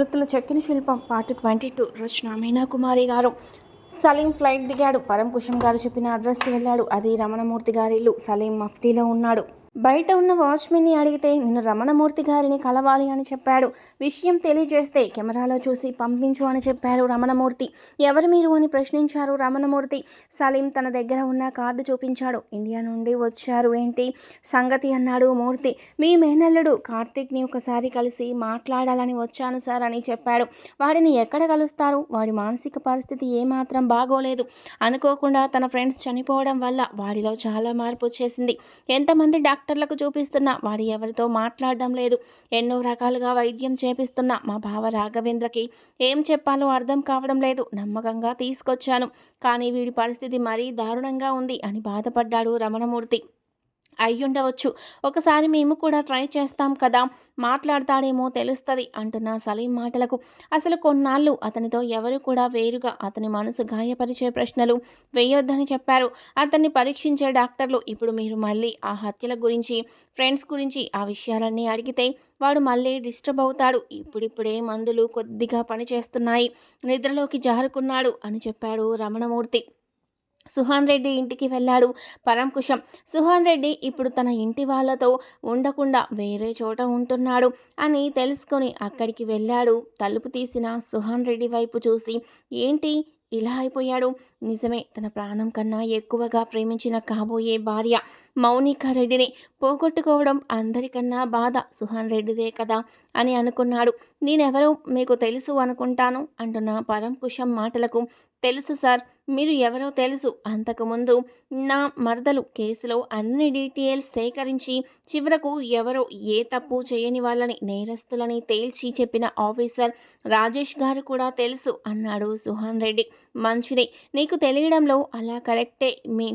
వృత్తుల చెక్కిన శిల్పం పార్ట్ ట్వంటీ టూ రచన మీనా కుమారి గారు. సలీం ఫ్లైట్ దిగాడు. పరం కుషం గారు చెప్పిన అడ్రస్కి వెళ్ళాడు. అది రమణమూర్తి గారి ఇల్లు. సలీం మఫ్టీలో ఉన్నాడు. బయట ఉన్న వాచ్మెన్ని అడిగితే నేను రమణమూర్తి గారిని కలవాలి అని చెప్పాడు. విషయం తెలియజేస్తే కెమెరాలో చూసి పంపించు అని చెప్పారు రమణమూర్తి. ఎవరు మీరు? అని ప్రశ్నించారు రమణమూర్తి. సలీం తన దగ్గర ఉన్న కార్డు చూపించాడు. ఇండియా నుండి వచ్చారు ఏంటి? సంగతి అన్నాడు మూర్తి. మీ మేనల్లుడు కార్తీక్ని ఒకసారి కలిసి మాట్లాడాలని వచ్చాను సార్ అని చెప్పాడు. వాడిని ఎక్కడ కలుస్తారు? వాడి మానసిక పరిస్థితి ఏమాత్రం బాగోలేదు. అనుకోకుండా తన ఫ్రెండ్స్ చనిపోవడం వల్ల వాడిలో చాలా మార్పు వచ్చేసింది. ఎంతమంది డాక్టర్లకు చూపిస్తున్నా. వాడు ఎవరితో మాట్లాడడం లేదు. ఎన్నో రకాలుగా వైద్యం చేపిస్తున్నా. మా బావ రాఘవేంద్రకి ఏం చెప్పాలో అర్థం కావడం లేదు. నమ్మకంగా తీసుకొచ్చాను. కానీ వీడి పరిస్థితి మరీ దారుణంగా ఉంది అని బాధపడ్డాడు రమణమూర్తి. అయ్యుండవచ్చు. ఒకసారి మేము కూడా ట్రై చేస్తాం కదా మాట్లాడతాడేమో తెలుస్తుంది అంటున్న సలీం మాటలకు. అసలు కొన్నాళ్ళు అతనితో ఎవరు కూడా వేరుగా అతని మనసు గాయపరిచే ప్రశ్నలు వేయొద్దని చెప్పారు. అతన్ని పరీక్షించే డాక్టర్లు ఇప్పుడు మీరు మళ్ళీ ఆ హత్యల గురించి ఫ్రెండ్స్ గురించి ఆ విషయాలన్నీ అడిగితే వాడు మళ్ళీ డిస్టర్బ్ అవుతాడు. ఇప్పుడిప్పుడే మందులు కొద్దిగా పనిచేస్తున్నాయి. నిద్రలోకి జారుకున్నాడు అని చెప్పాడు రమణమూర్తి. సుహాన్ రెడ్డి ఇంటికి వెళ్ళాడు. పరంకుశం సుహాన్ రెడ్డి ఇప్పుడు తన ఇంటి వాళ్ళతో ఉండకుండా వేరే చోట ఉంటున్నాడు అని తెలుసుకొని అక్కడికి వెళ్ళాడు. తలుపు తీసిన సుహాన్ రెడ్డి వైపు చూసి ఏంటి? ఇలా అయిపోయాడు. నిజమే తన ప్రాణం కన్నా ఎక్కువగా ప్రేమించిన కాబోయే భార్య మౌనికా రెడ్డిని పోగొట్టుకోవడం అందరికన్నా బాధ. సుహాన్ రెడ్డిదే కదా అని అనుకున్నాడు. నేనెవరో మీకు తెలుసు అనుకుంటాను అంటున్న పరంకుశం మాటలకు. తెలుసు సార్ మీరు ఎవరో తెలుసు. అంతకుముందు నా మరదలు కేసులో అన్ని డీటెయిల్స్ సేకరించి చివరకు ఎవరో ఏ తప్పు చేయని వాళ్ళని నేరస్తులని తేల్చి చెప్పిన ఆఫీసర్ రాజేష్ గారు కూడా తెలుసు అన్నాడు సుహాన్ రెడ్డి. మంచిది. నీకు తెలియడంలో అలా కరెక్టే మీ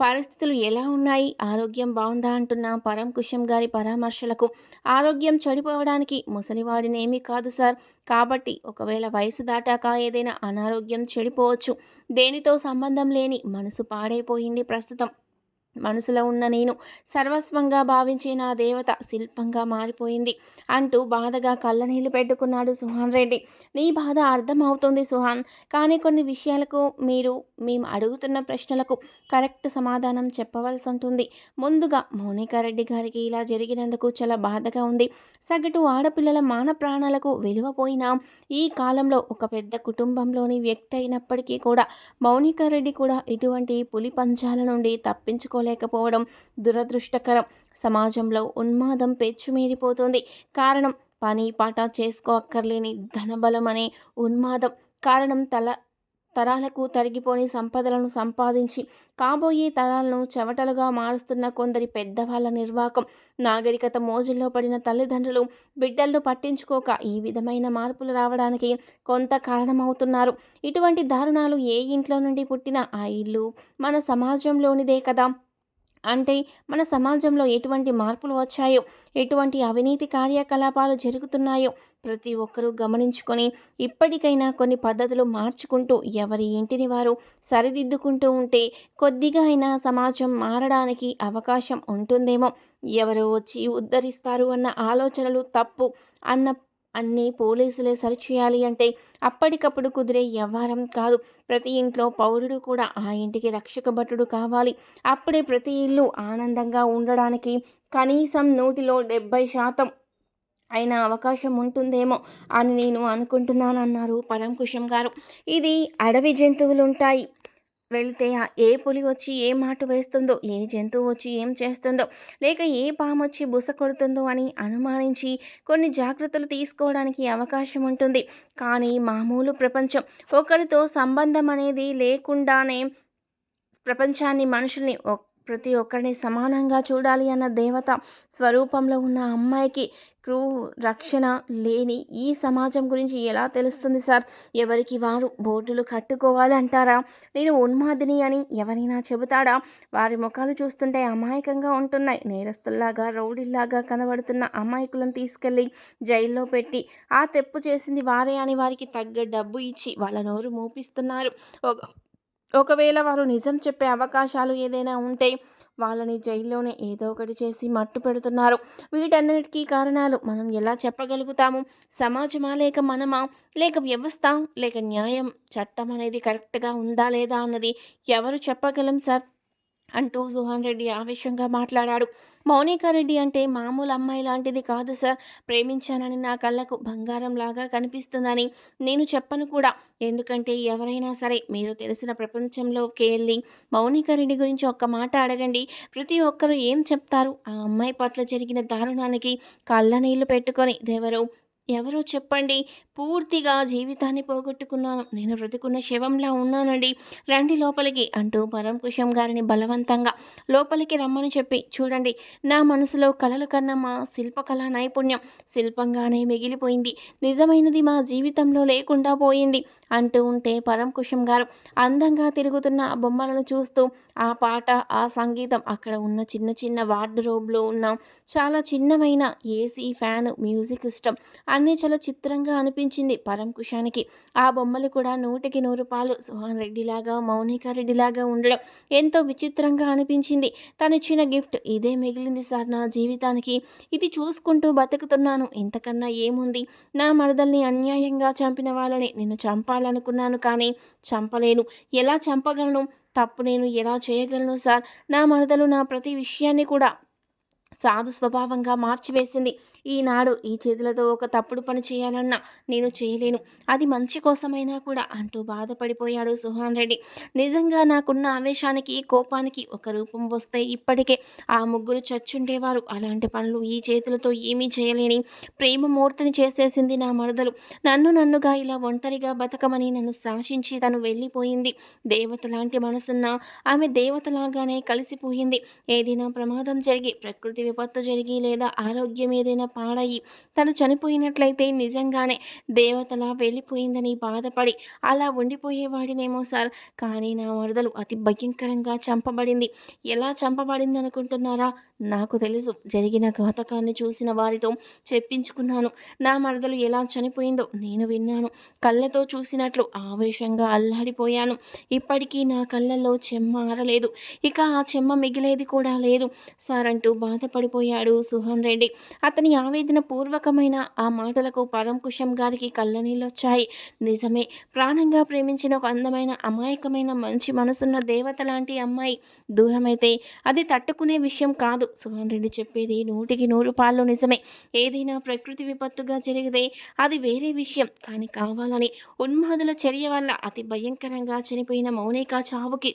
పరిస్థితులు ఎలా ఉన్నాయి? ఆరోగ్యం బాగుందా అంటున్న పరం కుషం గారి పరామర్శలకు ఆరోగ్యం చెడిపోవడానికి ముసలివాడినేమీ కాదు సార్. కాబట్టి ఒకవేళ వయసు దాటాక ఏదైనా అనారోగ్యం చెడిపోవచ్చు. దేనితో సంబంధం లేని మనసు పాడైపోయింది ప్రస్తుతం. మనసులో ఉన్న నేను సర్వస్వంగా భావించే నా దేవత శిల్పంగా మారిపోయింది అంటూ బాధగా కళ్ళనీళ్ళు పెట్టుకున్నాడు సుహాన్ రెడ్డి. నీ బాధ అర్థమవుతుంది సుహాన్ కానీ కొన్ని విషయాలకు మీరు మేము అడుగుతున్న ప్రశ్నలకు కరెక్ట్ సమాధానం చెప్పవలసి ఉంటుంది. ముందుగా మౌనికారెడ్డి గారికి ఇలా జరిగినందుకు చాలా బాధగా ఉంది. సగటు ఆడపిల్లల మాన ప్రాణాలకు విలువ పోయినా ఈ కాలంలో ఒక పెద్ద కుటుంబంలోని వ్యక్తి అయినప్పటికీ కూడా మౌనికారెడ్డి కూడా ఇటువంటి పులి పంచాల నుండి తప్పించుకో లేకపోవడం దురదృష్టకరం. సమాజంలో ఉన్మాదం పెచ్చుమీరిపోతుంది. కారణం పని పాట చేసుకోక్కర్లేని ధనబలం అనే ఉన్మాదం. కారణం తల తరాలకు తరిగిపోని సంపదలను సంపాదించి కాబోయే తరాలను చెవటలుగా మారుస్తున్న కొందరి పెద్దవాళ్ళ నిర్వాకం. నాగరికత మోజుల్లో పడిన తల్లిదండ్రులు బిడ్డలను పట్టించుకోక ఈ విధమైన మార్పులు రావడానికి కొంత కారణమవుతున్నారు. ఇటువంటి దారుణాలు ఏ ఇంట్లో నుండి పుట్టినా ఆ ఇల్లు మన సమాజంలోనిదే కదా. అంటే మన సమాజంలో ఎటువంటి మార్పులు వచ్చాయో ఎటువంటి అవినీతి కార్యకలాపాలు జరుగుతున్నాయో ప్రతి ఒక్కరూ గమనించుకొని ఇప్పటికైనా కొన్ని పద్ధతులు మార్చుకుంటూ ఎవరి ఇంటిని వారు సరిదిద్దుకుంటూ ఉంటే కొద్దిగా అయినా సమాజం మారడానికి అవకాశం ఉంటుందేమో. ఎవరు వచ్చి ఉద్ధరిస్తారు అన్న ఆలోచనలు తప్పు అన్న అన్నీ పోలీసులే సరిచేయాలి అంటే అప్పటికప్పుడు కుదిరే వ్యవహారం కాదు. ప్రతి ఇంట్లో పౌరుడు కూడా ఆ ఇంటికి రక్షక భటుడు కావాలి. అప్పుడే ప్రతి ఇల్లు ఆనందంగా ఉండడానికి కనీసం నూటిలో డెబ్బై శాతం అయిన అవకాశం ఉంటుందేమో అని నేను అనుకుంటున్నానన్నారు పరంకుశం గారు. ఇది అడవి జంతువులు ఉంటాయి వెళ్తే ఏ పులి వచ్చి ఏ మాట వేస్తుందో ఏ జంతువు వచ్చి ఏం చేస్తుందో లేక ఏ పాము వచ్చి బుస కొడుతుందో అని అనుమానించి కొన్ని జాగ్రత్తలు తీసుకోవడానికి అవకాశం ఉంటుంది. కానీ మామూలు ప్రపంచం ఒకరితో సంబంధం అనేది లేకుండానే ప్రపంచాన్ని మనుషుల్ని ప్రతి ఒక్కరిని సమానంగా చూడాలి అన్న దేవత స్వరూపంలో ఉన్న అమ్మాయికి క్రూ రక్షణ లేని ఈ సమాజం గురించి ఎలా తెలుస్తుంది సార్? ఎవరికి వారు బోర్డులు కట్టుకోవాలి అంటారా? నేను ఉన్మాదిని అని ఎవరైనా చెబుతాడా? వారి ముఖాలు చూస్తుంటే అమాయకంగా ఉంటున్నాయి. నేరస్తుల్లాగా రౌడీల్లాగా కనబడుతున్న అమాయకులను తీసుకెళ్ళి జైల్లో పెట్టి ఆ తెప్పు చేసింది వారే అని వారికి తగ్గ డబ్బు ఇచ్చి వాళ్ళ నోరు మూపిస్తున్నారు. ఒకవేళ వారు నిజం చెప్పే అవకాశాలు ఏదైనా ఉంటే వాళ్ళని జైల్లోనే ఏదో ఒకటి చేసి మట్టు పెడుతున్నారు. వీటన్నిటికీ కారణాలు మనం ఎలా చెప్పగలుగుతాము? సమాజమా లేక మనమా? లేక వ్యవస్థ? లేక న్యాయం? చట్టం అనేది కరెక్ట్గా ఉందా లేదా అన్నది ఎవరు చెప్పగలం సార్? అంటూ సుహాన్ రెడ్డి ఆవేశంగా మాట్లాడాడు. మౌనికా రెడ్డి అంటే మామూలు అమ్మాయి లాంటిది కాదు సార్. ప్రేమించానని నా కళ్ళకు బంగారం లాగా కనిపిస్తుందని నేను చెప్పను కూడా. ఎందుకంటే ఎవరైనా సరే మీరు తెలిసిన ప్రపంచంలోకి వెళ్ళి మౌనికా రెడ్డి గురించి ఒక్క మాట అడగండి. ప్రతి ఒక్కరూ ఏం చెప్తారు? ఆ అమ్మాయి పట్ల జరిగిన దారుణానికి కళ్ళ నీళ్ళు పెట్టుకొని దేవరు ఎవరో చెప్పండి. పూర్తిగా జీవితాన్ని పోగొట్టుకున్నాను. నేను బ్రతుకున్న శవంలా ఉన్నానండి. రండి లోపలికి అంటూ పరంకుశం గారిని బలవంతంగా లోపలికి రమ్మని చెప్పి చూడండి నా మనసులో కలలు కన్నా మా శిల్పకళా నైపుణ్యం శిల్పంగానే మిగిలిపోయింది. నిజమైనది మా జీవితంలో లేకుండా పోయింది అంటూ ఉంటే పరంకుశం గారు అందంగా తిరుగుతున్న ఆ బొమ్మలను చూస్తూ ఆ పాట ఆ సంగీతం అక్కడ ఉన్న చిన్న చిన్న వార్డ్రోబ్లో ఉన్న చాలా చిన్నమైన ఏసీ ఫ్యాన్ మ్యూజిక్ సిస్టమ్ అన్నీ చాలా చిత్రంగా అనిపించింది పరంకుశానికి ఆ బొమ్మలు కూడా నూటికి నూరు పాలు. సుహాన్ రెడ్డిలాగా మౌనిక రెడ్డిలాగా ఉండడం ఎంతో విచిత్రంగా అనిపించింది. తను ఇచ్చిన గిఫ్ట్ ఇదే మిగిలింది సార్ నా జీవితానికి. ఇది చూసుకుంటూ బతుకుతున్నాను. ఇంతకన్నా ఏముంది? నా మరదల్ని అన్యాయంగా చంపిన వాళ్ళని నేను చంపాలనుకున్నాను కానీ చంపలేను. ఎలా చంపగలను? తప్పు నేను ఎలా చేయగలను సార్? నా మరదలు నా ప్రతి విషయాన్ని కూడా సాధు స్వభావంగా మార్చివేసింది. ఈనాడు ఈ చేతులతో ఒక తప్పుడు పని చేయాలన్నా నేను చేయలేను. అది మంచి కోసమైనా కూడా అంటూ బాధపడిపోయాడు సుహాన్ రెడ్డి. నిజంగా నాకున్న ఆవేశానికి కోపానికి ఒక రూపం వస్తే ఇప్పటికే ఆ ముగ్గురు చచ్చుండేవారు. అలాంటి పనులు ఈ చేతులతో ఏమీ చేయలేని ప్రేమ మూర్తిని చేసేసింది నా మరదలు. నన్ను నన్నుగా ఇలా ఒంటరిగా బతకమని నన్ను శాసించి తను వెళ్ళిపోయింది. దేవత లాంటి మనసున్న ఆమె దేవతలాగానే కలిసిపోయింది. ఏదైనా ప్రమాదం జరిగి ప్రకృతి విపత్తు జరిగి లేదా ఆరోగ్యం ఏదైనా పాడయి తను చనిపోయినట్లయితే నిజంగానే దేవతలా వెళ్ళిపోయిందని బాధపడి అలా ఉండిపోయేవాడినేమో సార్. కానీ నా వరదలు అతి భయంకరంగా చంపబడింది. ఎలా చంపబడింది అనుకుంటున్నారా నాకు తెలుసు జరిగిన ఘాతకాన్ని చూసిన వారితో చెప్పించుకున్నాను. నా మరదలు ఎలా చనిపోయిందో నేను విన్నాను. కళ్ళతో చూసినట్లు ఆవేశంగా అల్లాడిపోయాను. ఇప్పటికీ నా కళ్ళల్లో చెమ్మ ఆరలేదు. ఇక ఆ చెమ్మ మిగిలేది కూడా లేదు. సార్ అంటూ బాధపడిపోయాడు సుహన్ రెడ్డి. అతని ఆవేదన పూర్వకమైన ఆ మాటలకు పరంకుశం గారికి కళ్ళనీళ్ళొచ్చాయి. నిజమే ప్రాణంగా ప్రేమించిన ఒక అందమైన అమాయకమైన మంచి మనసున్న దేవత లాంటి అమ్మాయి దూరమైతే అది తట్టుకునే విషయం కాదు. సుహాన్ రెడ్డి చెప్పేది నూటికి నూరు పాళ్ళు నిజమే. ఏదైనా ప్రకృతి విపత్తుగా జరిగితే అది వేరే విషయం. కానీ కావాలని ఉన్మాదుల చర్య వల్ల అతి భయంకరంగా చనిపోయిన మౌనిక చావుకి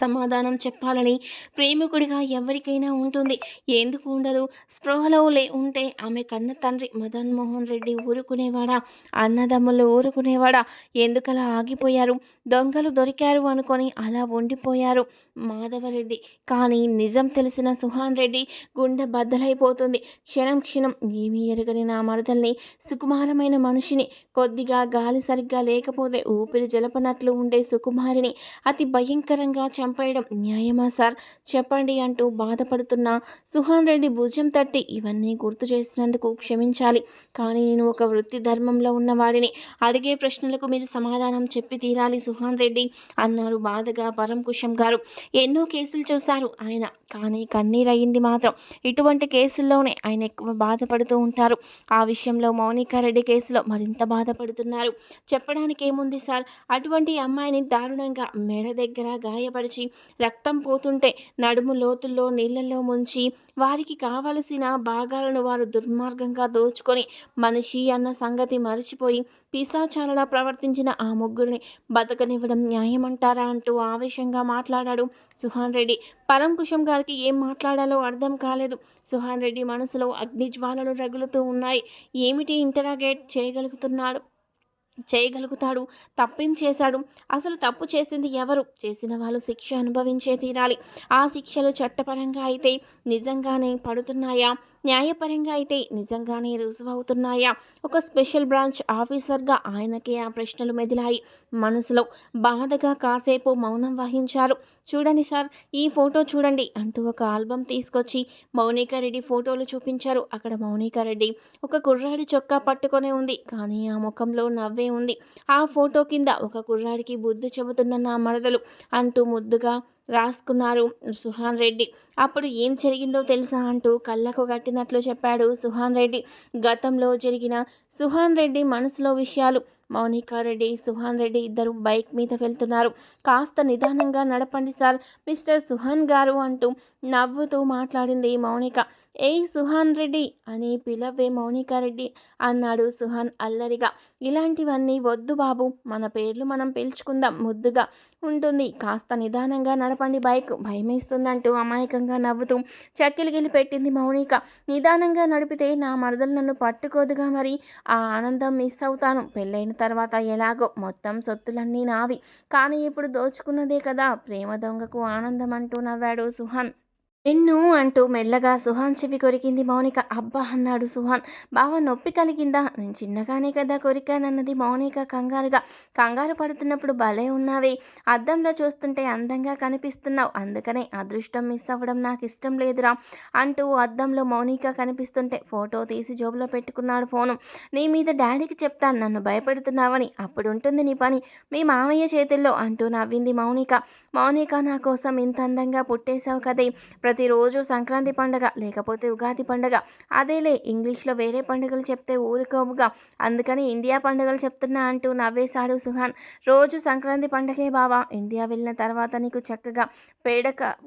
సమాధానం చెప్పాలని ప్రేమికుడిగా ఎవరికైనా ఉంటుంది. ఎందుకు ఉండదు? స్పృహలో లే ఉంటే ఆమె కన్న తండ్రి మదన్ మోహన్ రెడ్డి ఊరుకునేవాడా? అన్నదమ్ములు ఊరుకునేవాడా? ఎందుకలా ఆగిపోయారు? దొంగలు దొరికారు అనుకొని అలా ఉండిపోయారు మాధవరెడ్డి. కానీ నిజం తెలిసిన సుహాన్ రెడ్డి గుండె బద్దలైపోతుంది. క్షణం క్షణం ఏమీ ఎరగని నా మరదల్ని సుకుమారమైన మనిషిని కొద్దిగా గాలి సరిగ్గా లేకపోతే ఊపిరి జలపనట్లు ఉండే సుకుమారిని అతి భయంకరంగా చంపేయడం న్యాయమా సార్ చెప్పండి అంటూ బాధపడుతున్న సుహాన్ రెడ్డి భుజం తట్టి ఇవన్నీ గుర్తు చేసినందుకు క్షమించాలి. కానీ నేను ఒక వృత్తి ధర్మంలో ఉన్నవాడిని. అడిగే ప్రశ్నలకు మీరు సమాధానం చెప్పి తీరాలి సుహాన్ రెడ్డి అన్నారు బాధగా పరంకుశం గారు. ఎన్నో కేసులు చూశారు ఆయన. కానీ కన్నీరయ్యింది మాత్రం. ఇటువంటి కేసుల్లోనే ఆయన ఎక్కువ బాధపడుతూ ఉంటారు. ఆ విషయంలో మౌనికా రెడ్డి కేసులో మరింత బాధపడుతున్నారు. చెప్పడానికి ఏముంది సార్? అటువంటి అమ్మాయిని దారుణంగా మెడ దగ్గర గాయపరిచి రక్తం పోతుంటే నడుము లోతుల్లో నీళ్ళల్లో ముంచి వారికి కావలసిన భాగాలను వారు దుర్మార్గంగా దోచుకొని మనిషి అన్న సంగతి మరిచిపోయి పిశాచాలలా ప్రవర్తించిన ఆ ముగ్గురిని బతకనివ్వడం న్యాయమంటారా అంటూ ఆవేశంగా మాట్లాడాడు సుహాన్ రెడ్డి. పరంకుశం గారికి ఏం మాట్లాడాలో అర్థం కాలేదు. సుహాన్ రెడ్డి మనసులో అగ్నిజ్వాలలు రగులుతూ ఉన్నాయి. ఏమిటి ఇంటరాగేట్ చేయగలుగుతున్నాడు చేయగలుగుతాడు తప్పేం చేశాడు? అసలు తప్పు చేసింది ఎవరు? చేసిన వాళ్ళు శిక్ష అనుభవించే తీరాలి. ఆ శిక్షలు చట్టపరంగా అయితే నిజంగానే పడుతున్నాయా? న్యాయపరంగా అయితే నిజంగానే రుజువవుతున్నాయా? ఒక స్పెషల్ బ్రాంచ్ ఆఫీసర్గా ఆయనకే ఆ ప్రశ్నలు మెదిలాయి. మనసులో బాధగా కాసేపు మౌనం వహించారు. చూడండి సార్ ఈ ఫోటో చూడండి అంటూ ఒక ఆల్బమ్ తీసుకొచ్చి మౌనికా రెడ్డి ఫోటోలు చూపించారు. అక్కడ మౌనికా రెడ్డి ఒక కుర్రాడి చొక్కా పట్టుకొనే ఉంది. కానీ ఆ ముఖంలో నవ్వే ఫోటోవే ఉంది. ఆ ఫోటో కింద ఒక కుర్రాడికి బుద్ధి చెబుతున్న నా మరదలు అంటూ ముద్దుగా రాసుకున్నారు సుహాన్ రెడ్డి. అప్పుడు ఏం జరిగిందో తెలుసా అంటూ కళ్ళకు కట్టినట్లు చెప్పాడు సుహాన్ రెడ్డి. గతంలో జరిగిన సుహాన్ రెడ్డి మనసులో విషయాలు. మౌనికా రెడ్డి సుహాన్ రెడ్డి ఇద్దరు బైక్ మీద వెళ్తున్నారు. కాస్త నిదానంగా నడపండి సార్ మిస్టర్ సుహాన్ గారు అంటూ నవ్వుతూ మాట్లాడింది మౌనిక. ఏయ్ సుహాన్ రెడ్డి అని పిలవే మౌనికారెడ్డి అన్నాడు సుహాన్ అల్లరిగా. ఇలాంటివన్నీ వద్దు బాబు మన పేర్లు మనం పిలుచుకుందాం ముద్దుగా ఉంటుంది. కాస్త నిదానంగా నడపండి బైక్ భయమేస్తుందంటూ అమాయకంగా నవ్వుతూ చక్కిలిగిలి పెట్టింది మౌనిక. నిదానంగా నడిపితే నా మరదలు నన్ను పట్టుకోదుగా మరి. ఆ ఆనందం మిస్ అవుతాను. పెళ్ళైన తర్వాత ఎలాగో మొత్తం సొత్తులన్నీ నావి. కానీ ఇప్పుడు దోచుకున్నదే కదా ప్రేమ దొంగకు ఆనందం అంటూ నవ్వాడు సుహాన్. నిన్ను అంటూ మెల్లగా సుహాన్ చెవి కొరికింది మౌనిక. అబ్బా అన్నాడు సుహాన్. బావ నొప్పి కలిగిందా? నేను చిన్నగానే కదా కొరికానన్నది మౌనిక కంగారుగా. కంగారు పడుతున్నప్పుడు భలే ఉన్నావి. అద్దంలో చూస్తుంటే అందంగా కనిపిస్తున్నావు. అందుకనే అదృష్టం మిస్ అవ్వడం నాకు ఇష్టం లేదురా అంటూ అద్దంలో మౌనిక కనిపిస్తుంటే ఫోటో తీసి జోబులో పెట్టుకున్నాడు ఫోను. నీ మీద డాడీకి చెప్తాను. నన్ను భయపెడుతున్నావని. అప్పుడు ఉంటుంది నీ పని. మీ మామయ్య చేతుల్లో అంటూ నవ్వింది మౌనిక. మౌనిక నా కోసం ఇంత అందంగా పుట్టేశావు కదే. ప్రతిరోజు సంక్రాంతి పండగ లేకపోతే ఉగాది పండగ. అదేలే ఇంగ్లీష్లో వేరే పండుగలు చెప్తే ఊరుకోవుగా అందుకని ఇండియా పండుగలు చెప్తున్నా అంటూ నవ్వేశాడు సుహాన్. రోజు సంక్రాంతి పండగే బావా. ఇండియా వెళ్ళిన తర్వాత నీకు చక్కగా పేడ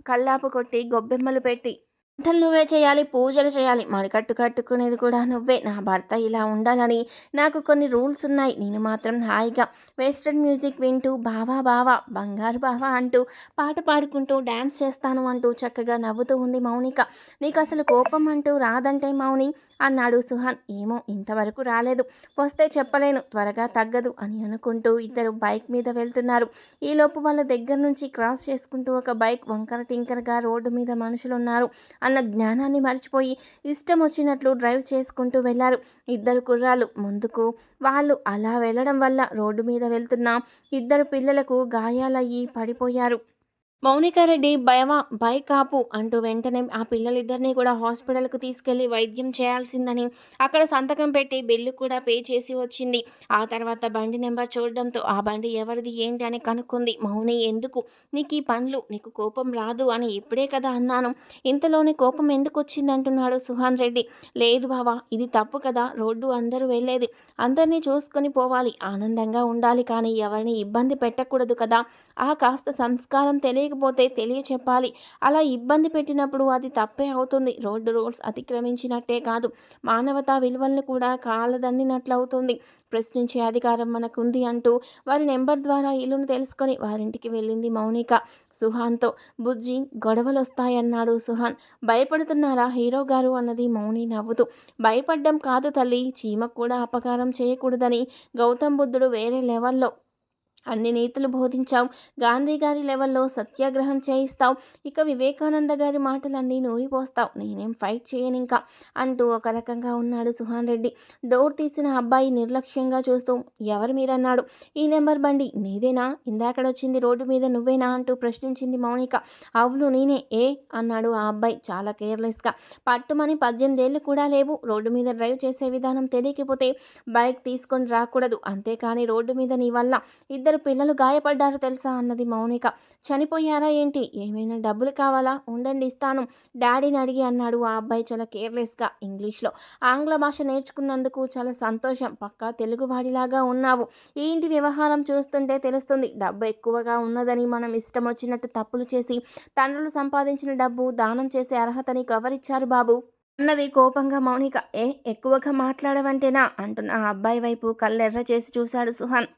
కల్లాపు కొట్టి గొబ్బెమ్మలు పెట్టి వంటలు నువ్వే చేయాలి పూజలు చేయాలి. మడికట్టు కట్టుకునేది కూడా నువ్వే. నా భర్త ఇలా ఉండాలని నాకు కొన్ని రూల్స్ ఉన్నాయి. నేను మాత్రం హాయిగా వెస్ట్రన్ మ్యూజిక్ వింటూ బావా బావా బంగారు బావా అంటూ పాట పాడుకుంటూ డ్యాన్స్ చేస్తాను అంటూ చక్కగా నవ్వుతూ ఉంది మౌనిక. నీకు అసలు కోపం అంటూ రాదంటే మౌని అన్నాడు సుహాన్. ఏమో ఇంతవరకు రాలేదు. వస్తే చెప్పలేను త్వరగా తగ్గదు అని అనుకుంటూ ఇద్దరు బైక్ మీద వెళ్తున్నారు. ఈలోపు వాళ్ళ దగ్గర నుంచి క్రాస్ చేసుకుంటూ ఒక బైక్ వంకర టింకరగా రోడ్డు మీద మనుషులు ఉన్నారు అన్న జ్ఞానాన్ని మర్చిపోయి ఇష్టం వచ్చినట్లు డ్రైవ్ చేసుకుంటూ వెళ్ళారు ఇద్దరు కుర్రాలు ముందుకు వాళ్ళు అలా వెళ్ళడం వల్ల రోడ్డు మీద వెళ్తున్న ఇద్దరు పిల్లలకు గాయాలయ్యి పడిపోయారు. మౌనికారెడ్డి భయమా బైక్ కాపు అంటూ వెంటనే ఆ పిల్లలిద్దరినీ కూడా హాస్పిటల్కు తీసుకెళ్ళి వైద్యం చేయాల్సిందని అక్కడ సంతకం పెట్టి బిల్లు కూడా పే చేసి వచ్చింది. ఆ తర్వాత బండి నెంబర్ చూడడంతో ఆ బండి ఎవరిది ఏంటి అని కనుక్కుంది. మౌని ఎందుకు? నీకు ఈ పనులు నీకు కోపం రాదు అని ఇప్పుడే కదా అన్నాను. ఇంతలోనే కోపం ఎందుకు వచ్చింది అంటున్నాడు సుహాన్ రెడ్డి. లేదు బావా ఇది తప్పు కదా రోడ్డు అందరూ వెళ్ళేది. అందరినీ చూసుకొని పోవాలి ఆనందంగా ఉండాలి కానీ ఎవరిని ఇబ్బంది పెట్టకూడదు కదా. ఆ కాస్త సంస్కారం తెలియ తెలియకపోతే తెలియచెప్పాలి. అలా ఇబ్బంది పెట్టినప్పుడు అది తప్పే అవుతుంది. రోడ్డు రూల్స్ అతిక్రమించినట్టే కాదు. మానవతా విలువలను కూడా కాలదన్నినట్లు అవుతుంది ప్రశ్నించే అధికారం మనకుంది అంటూ వారి నెంబర్ ద్వారా ఇల్లును తెలుసుకొని వారింటికి వెళ్ళింది మౌనిక. సుహాన్తో బుజ్జి గొడవలు వస్తాయన్నాడు సుహాన్. భయపడుతున్నారా? హీరో గారు అన్నది మౌని నవ్వుతూ. భయపడ్డం కాదు తల్లి. చీమ కూడా అపకారం చేయకూడదని గౌతమ్ బుద్ధుడు వేరే లెవెల్లో అన్ని నీతులు బోధించావు. గాంధీ గారి లెవెల్లో సత్యాగ్రహం చేయిస్తావు. ఇక వివేకానంద గారి మాటలన్నీ నూరిపోస్తావు. నేనేం ఫైట్ చేయను ఇంకా అంటూ ఒక రకంగా ఉన్నాడు సుహాన్ రెడ్డి. డోర్ తీసిన అబ్బాయి నిర్లక్ష్యంగా చూస్తూ ఎవరు మీరన్నాడు? ఈ నెంబర్ బండి నీదేనా? ఇందాకడొచ్చింది రోడ్డు మీద నువ్వేనా? అంటూ ప్రశ్నించింది మౌనిక. అవును నేనే. ఏ? అన్నాడు ఆ అబ్బాయి చాలా కేర్లెస్గా. పట్టుమని పద్దెనిమిదేళ్ళు కూడా లేవు. రోడ్డు మీద డ్రైవ్ చేసే విధానం తెలియకపోతే బైక్ తీసుకొని రాకూడదు. అంతేకాని రోడ్డు మీద నీ వల్ల ఇద్దరు ఇద్దరు పిల్లలు గాయపడ్డారు తెలుసా అన్నది మౌనిక. చనిపోయారా ఏంటి? ఏమైనా డబ్బులు కావాలా? ఉండండి ఇస్తాను. డాడీని అడిగి అన్నాడు ఆ అబ్బాయి చాలా కేర్లెస్గా ఇంగ్లీష్లో. ఆంగ్ల భాష నేర్చుకున్నందుకు చాలా సంతోషం. పక్కా తెలుగువాడిలాగా ఉన్నావు. ఈ ఇంటి వ్యవహారం చూస్తుంటే తెలుస్తుంది డబ్బు ఎక్కువగా ఉన్నదని మనం ఇష్టం వచ్చినట్టు తప్పులు చేసి తండ్రులు సంపాదించిన డబ్బు దానం చేసే అర్హతని కవరిచ్చారు బాబు? అన్నది కోపంగా మౌనిక. ఏ ఎక్కువగా మాట్లాడవంటేనా? అంటున్న ఆ అబ్బాయి వైపు కళ్ళెర్ర చేసి చూశాడు సుహాన్.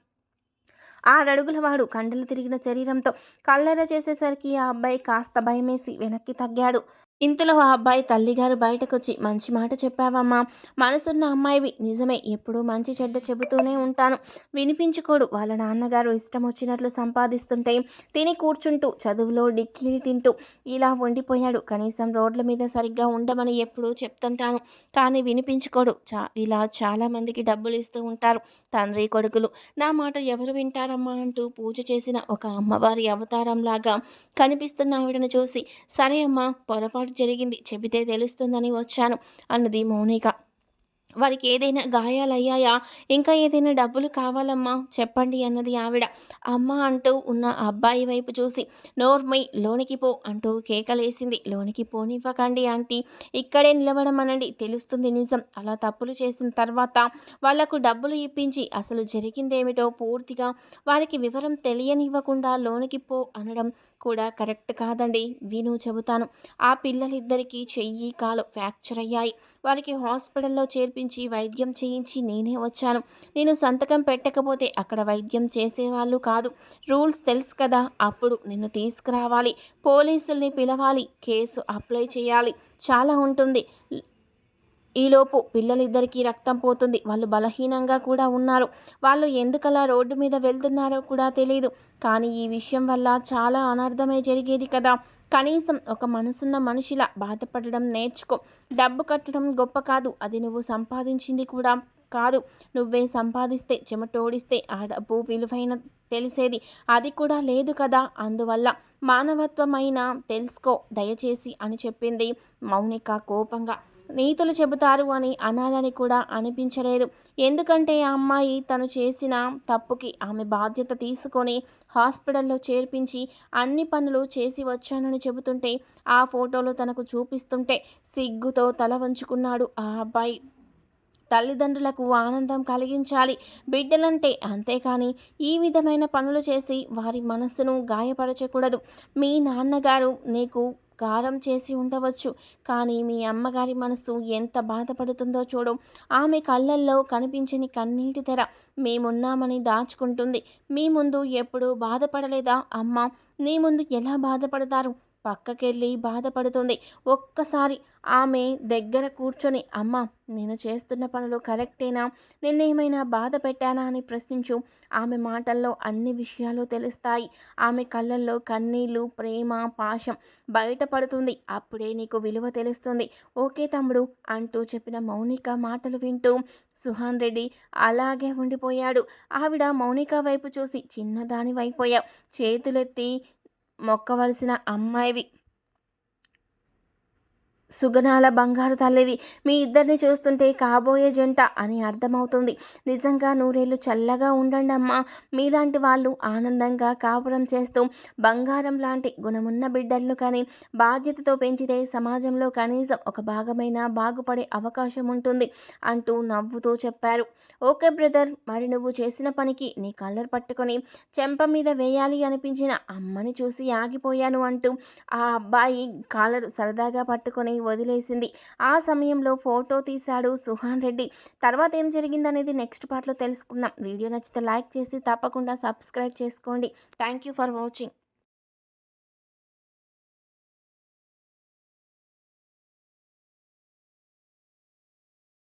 ఆరడుగుల వాడు కండలు తిరిగిన శరీరంతో కల్లెర చేసేసరికి ఆ అబ్బాయి కాస్త భయమేసి వెనక్కి తగ్గాడు. ఇంతలో ఆ అబ్బాయి తల్లిగారు బయటకొచ్చి మంచి మాట చెప్పావమ్మా. మనసున్న అమ్మాయివి. నిజమే ఎప్పుడూ మంచి చెడ్డ చెబుతూనే ఉంటాను. వినిపించుకోడు. వాళ్ళ నాన్నగారు ఇష్టం వచ్చినట్లు సంపాదిస్తుంటే తిని కూర్చుంటూ చదువులో డిక్కీలు తింటూ ఇలా వండిపోయాడు. కనీసం రోడ్ల మీద సరిగ్గా ఉండమని ఎప్పుడూ చెప్తుంటాను. కానీ వినిపించుకోడు. చా ఇలా చాలామందికి డబ్బులు ఇస్తూ ఉంటారు. తండ్రి కొడుకులు. నా మాట ఎవరు వింటారమ్మా? అంటూ పూజ చేసిన ఒక అమ్మవారి అవతారంలాగా కనిపిస్తున్న ఆవిడను చూసి సరే అమ్మా పొరపాటు జరిగింది. చెబితే తెలుస్తుందని వచ్చాను అన్నది మౌనిక. వారికి ఏదైనా గాయాలయ్యాయా? ఇంకా ఏదైనా డబ్బులు కావాలమ్మా? చెప్పండి అన్నది ఆవిడ. అమ్మ అంటూ ఉన్న అబ్బాయి వైపు చూసి నోర్మై లోనికి పో అంటూ కేకలేసింది. లోనికి పోనివ్వకండి ఆంటీ. ఇక్కడే నిలబడమనండి. తెలుస్తుంది నిజం. అలా తప్పులు చేసిన తర్వాత వాళ్ళకు డబ్బులు ఇప్పించి అసలు జరిగిందేమిటో పూర్తిగా వారికి వివరం తెలియనివ్వకుండా లోనికి పో అనడం కూడా కరెక్ట్ కాదండి. విను చెబుతాను. ఆ పిల్లలిద్దరికీ చెయ్యి కాలు ఫ్రాక్చర్ అయ్యాయి వారికి హాస్పిటల్లో చేర్పించి వైద్యం చేయించి నేనే వచ్చాను. నేను సంతకం పెట్టకపోతే అక్కడ వైద్యం చేసేవాళ్ళు కాదు. రూల్స్ తెలుసు కదా అప్పుడు నిన్ను తీసుకురావాలి. పోలీసుల్ని పిలవాలి. కేసు అప్లై చేయాలి. చాలా ఉంటుంది. ఈలోపు పిల్లలిద్దరికీ రక్తం పోతుంది. వాళ్ళు బలహీనంగా కూడా ఉన్నారు. వాళ్ళు ఎందుకలా రోడ్డు మీద వెళ్తున్నారో కూడా తెలియదు కానీ ఈ విషయం వల్ల చాలా అనర్థమే జరిగేది కదా. కనీసం ఒక మనసున్న మనిషిలా బాధపడడం నేర్చుకో. డబ్బు కట్టడం గొప్ప కాదు. అది నువ్వు సంపాదించింది కూడా కాదు. నువ్వే సంపాదిస్తే చెమటోడిస్తే ఆ డబ్బు విలువైన తెలిసేది. అది కూడా లేదు కదా. అందువల్ల మానవత్వమైన తెలుసుకో దయచేసి అని చెప్పింది మౌనిక కోపంగా. నీతులు చెబుతారు అని అనాలని కూడా అనిపించలేదు. ఎందుకంటే ఆ అమ్మాయి తను చేసిన తప్పుకి ఆమె బాధ్యత తీసుకొని హాస్పిటల్లో చేర్పించి అన్ని పనులు చేసి వచ్చానని చెబుతుంటే ఆ ఫోటోలు తనకు చూపిస్తుంటే సిగ్గుతో తల వంచుకున్నాడు ఆ అబ్బాయి. తల్లిదండ్రులకు ఆనందం కలిగించాలి. బిడ్డలంటే అంతేకాని ఈ విధమైన పనులు చేసి వారి మనస్సును గాయపరచకూడదు. మీ నాన్నగారు నీకు గారం చేసి ఉండవచ్చు. కానీ మీ అమ్మగారి మనసు ఎంత బాధపడుతుందో చూడు. ఆమె కళ్ళల్లో కనిపించని కన్నీటి తెర మేమున్నామని దాచుకుంటుంది. మీ ముందు ఎప్పుడూ బాధపడలేదా అమ్మ? నీ ముందు ఎలా బాధపడతారు? పక్కకెళ్ళి బాధపడుతుంది. ఒక్కసారి ఆమె దగ్గర కూర్చొని అమ్మ నేను చేస్తున్న పనులు కరెక్టేనా? నిన్నేమైనా బాధ పెట్టానా? అని ప్రశ్నించు. ఆమె మాటల్లో అన్ని విషయాలు తెలుస్తాయి. ఆమె కళ్ళల్లో కన్నీళ్ళు ప్రేమ పాశం బయటపడుతుంది. అప్పుడే నీకు విలువ తెలుస్తుంది. ఓకే తమ్ముడు అంటూ చెప్పిన మౌనిక మాటలు వింటూ సుహాన్ రెడ్డి అలాగే ఉండిపోయాడు. ఆవిడ మౌనిక వైపు చూసి చిన్నదాని వైపోయావు చేతులెత్తి మొక్కవలసిన అమ్మాయివి. సుగనాల బంగారు తల్లివి. మీ ఇద్దరిని చూస్తుంటే కాబోయే జంట అని అర్థమవుతుంది. నిజంగా నూరేళ్ళు చల్లగా ఉండండి అమ్మా. మీలాంటి వాళ్ళు ఆనందంగా కాపురం చేస్తూ బంగారం లాంటి గుణమున్న బిడ్డలను కానీ బాధ్యతతో పెంచితే సమాజంలో కనీసం ఒక భాగమైన బాగుపడే అవకాశం ఉంటుంది అంటూ నవ్వుతూ చెప్పారు. ఓకే బ్రదర్ మరి నువ్వు చేసిన పనికి నీ కలర్ పట్టుకొని చెంప మీద వేయాలి అనిపించిన అమ్మని చూసి ఆగిపోయాను అంటూ ఆ అబ్బాయి కాలర్ సరదాగా పట్టుకొని వదిలేసింది. ఆ సమయంలో ఫోటో తీశాడు సుహాన్ రెడ్డి. తర్వాత ఏం జరిగిందనేది నెక్స్ట్ పార్ట్లో తెలుసుకుందాం. వీడియో నచ్చితే లైక్ చేసి తప్పకుండా సబ్స్క్రైబ్ చేసుకోండి. Thank you for watching.